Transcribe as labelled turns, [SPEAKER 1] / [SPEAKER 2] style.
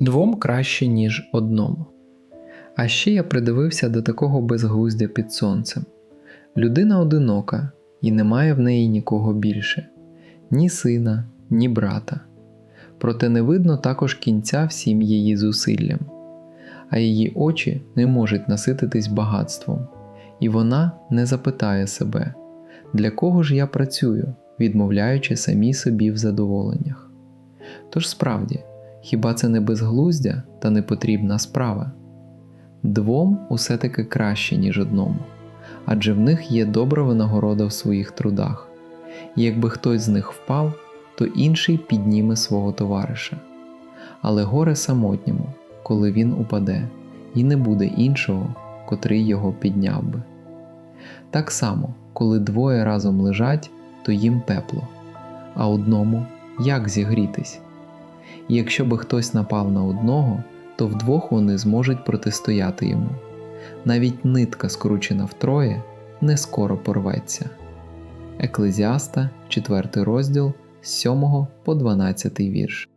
[SPEAKER 1] Двом краще, ніж одному. А ще я придивився до такого безглуздя під сонцем. Людина одинока, і немає в неї нікого більше ні сина, ні брата. Проте не видно також кінця всім її зусиллям, а її очі не можуть насититись багатством, і вона не запитає себе, для кого ж я працюю, відмовляючи самій собі в задоволеннях. Тож справді, хіба це не безглуздя та непотрібна справа? Двом усе таки краще, ніж одному, адже в них є добра винагорода в своїх трудах, і якби хтось з них впав, то інший підніме свого товариша. Але горе самотньому, коли він упаде, і не буде іншого, котрий його підняв би. Так само, коли двоє разом лежать, то їм тепло, а одному як зігрітись? І якщо би хтось напав на одного, то вдвох вони зможуть протистояти йому. Навіть нитка, скручена втроє, не скоро порветься. Еклезіаста, 4 розділ з 7 по 12 вірш.